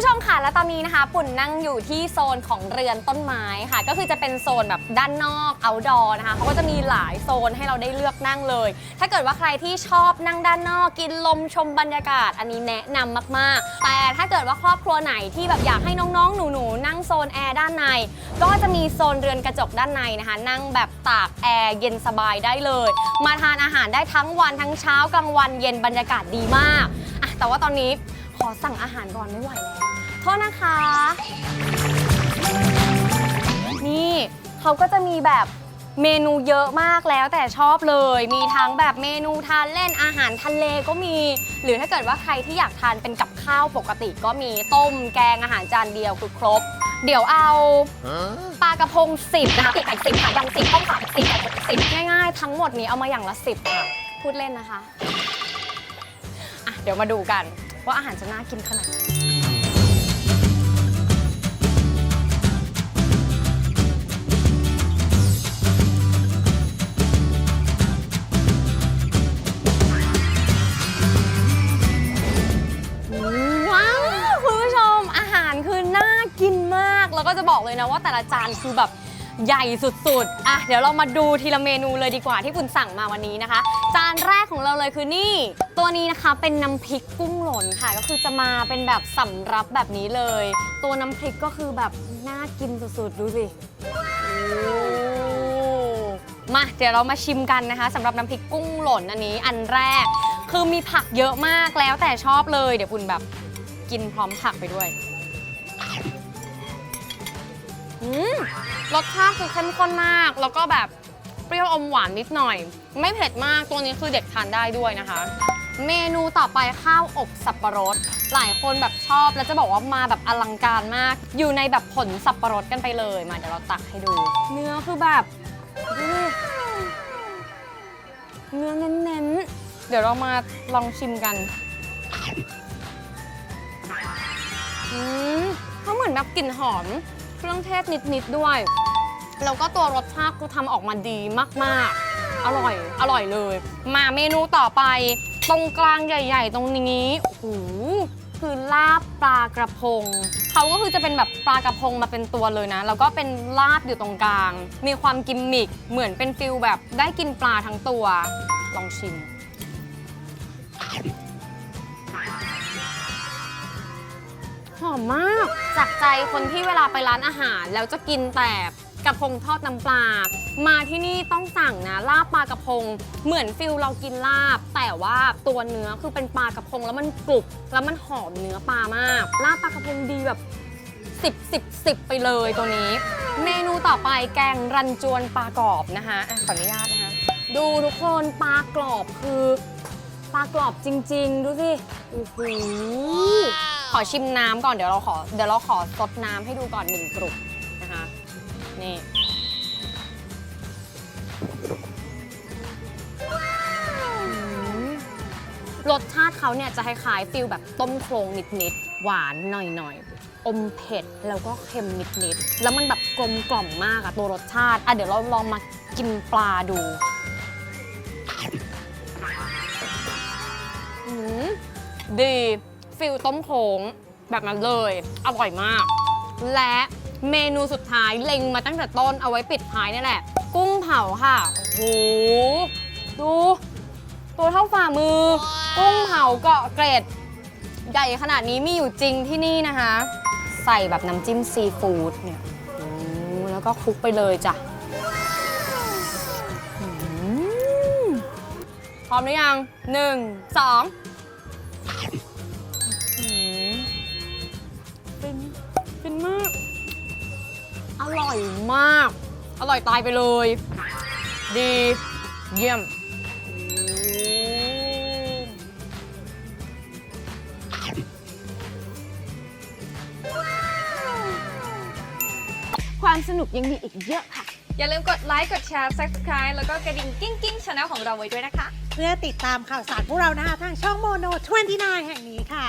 ผู้ชมค่ะ และตอนนี้นะคะ ปุ่นนั่งอยู่ที่โซนของเรือนต้นไม้ค่ะ ก็คือจะเป็นโซนแบบด้านนอก outdoor นะคะเขาก็จะมีหลายโซนให้เราได้เลือกนั่งเลย ถ้าเกิดว่าใครที่ชอบนั่งด้านนอก กินลมชมบรรยากาศ อันนี้แนะนำมากๆ แต่ถ้าเกิดว่าครอบครัวไหนที่แบบอยากให้น้องๆ หนูๆ นั่งโซนแอร์ด้านใน ก็จะมีโซนเรือนกระจกด้านในนะคะ นั่งแบบตากแอร์เย็นสบายได้เลย มาทานอาหารได้ทั้งวันทั้งเช้ากลางวันเย็นบรรยากาศดีมากอะแต่ว่าตอนนี้ขอสั่งอาหารก่อนไม่ไหวแล้ว โทษนะคะ นี่เขาก็จะมีแบบเมนูเยอะมากแล้วแต่ชอบเลย มีทั้งแบบเมนูทานเล่นอาหารทะเลก็มี หรือถ้าเกิดว่าใครที่อยากทานเป็นกับข้าวปกติก็มีต้มแกงอาหารจานเดียวคือครบ เดี๋ยวเอาปลากระพงสิบนะคะปีกไก่สิบค่ะยำสิบข้าวผัดสิบไก่สิบง่ายๆ ทั้งหมดนี้เอามาอย่างละสิบค่ะพูดเล่นนะคะอะเดี๋ยวมาดูกันว่าอาหารจะน่ากินขนาดไหน จะบอกเลยนะว่าแต่ละจานคือแบบใหญ่สุดๆ อะ เดี๋ยวเรามาดูทีละเมนูเลยดีกว่าที่คุณสั่งมาวันนี้นะคะ จานแรกของเราเลยคือนี่ ตัวนี้นะคะเป็นน้ำพริกกุ้งหล่นค่ะ ก็คือจะมาเป็นแบบสำรับแบบนี้เลย ตัวน้ำพริกก็คือแบบน่ากินสุดๆ ดูสิโอมาเดี๋ยวเรามาชิมกันนะคะสำหรับน้ำพริกกุ้งหล่นอันนี้อันแรก คือมีผักเยอะมากแล้วแต่ชอบเลย เดี๋ยวคุณแบบกินพร้อมผักไปด้วย อืมรสชาติคือเข้มข้นมาก แล้วก็แบบเปรี้ยวอมหวานนิดหน่อย ไม่เผ็ดมากตัวนี้คือเด็กทานได้ด้วยนะคะ เมนูต่อไปข้าวอบสับปะรด หลายคนแบบชอบแล้วจะบอกว่ามาแบบอลังการมาก อยู่ในแบบผลสับปะรดกันไปเลยมาเดี๋ยวเราตักให้ดู เนื้อคือแบบเนื้อเน้นๆ เดี๋ยวเรามาลองชิมกันอืมเขาเหมือนแบบกลิ่นหอม เครื่องเทศนิด ๆ ด้วย แล้วก็ตัวรสชาติกูทำออกมาดีมาก ๆ อร่อย อร่อยเลย มาเมนูต่อไป ตรงกลางใหญ่ ๆ ตรงนี้โอ้โหคือลาบปลากระพง เขาก็คือจะเป็นแบบปลากระพงมาเป็นตัวเลยนะ แล้วก็เป็นลาบอยู่ตรงกลาง มีความกิมมิกเหมือนเป็นฟิลแบบได้กินปลาทั้งตัว ลองชิม หอมมาก จากใจคนที่เวลาไปร้านอาหาร แล้วจะกินแต่กระพงทอดน้ำปลา มาที่นี่ต้องสั่งนะลาบปลากระพง เหมือนฟิลเรากินลาบ แต่ว่าตัวเนื้อคือเป็นปลากระพงแล้วมันกรุบแล้วมันหอมเนื้อปลามาก ลาบปลากระพงดีแบบ10 10 10ไปเลยตัวนี้ เมนูต่อไปแกงรันจวนปลากรอบนะคะอะขออนุญาตนะคะ ดูทุกคนปลากรอบคือปลากรอบจริง ๆ ดูสิโอ้โห อชิมน้ำก่อนเดี๋ยวเราขอเดี๋ยวเราขอซดน้ำให้ดูก่อนหนึ่งกรุบนะคะนี่อืมรสชาติเขาเนี่ยจะคล้ายๆฟิลแบบต้มโครงนิดๆหวานหน่อยๆ อมเผ็ดแล้วก็เค็มนิดๆ แล้วมันแบบกลมกล่อมมากอะตัวรสชาติอะเดี๋ยวเราลองมากินปลาดูอืมดี ฟิลต้มโขงแบบนั้นเลย อร่อยมาก และเมนูสุดท้ายเล็งมาตั้งแต่ต้นเอาไว้ปิดท้ายนี่แหละ กุ้งเผาค่ะ โอ้โห ดู ตัวเท่าฝ่ามือ กุ้งเผาเกาะเกร็ด ใหญ่ขนาดนี้มีอยู่จริงที่นี่นะคะ ใส่แบบน้ำจิ้มซีฟู้ดเนี่ยโอ้แล้วก็คลุกไปเลยจ้ะพร้อมหรือยังหนึ่งสอง ร่อยมาก อร่อยตายไปเลย ดี เยี่ยม ความสนุกยังมีอีกเยอะค่ะ อย่าลืมกดไลค์ กดแชร์ subscribe แล้วก็กระดิ่งกิ้งกิ้งช anel ของเราไว้ด้วยนะคะ เพื่อติดตามข่าวสารพวกเรานะคะทางช่องโมโน 29 แห่งนี้ค่ะ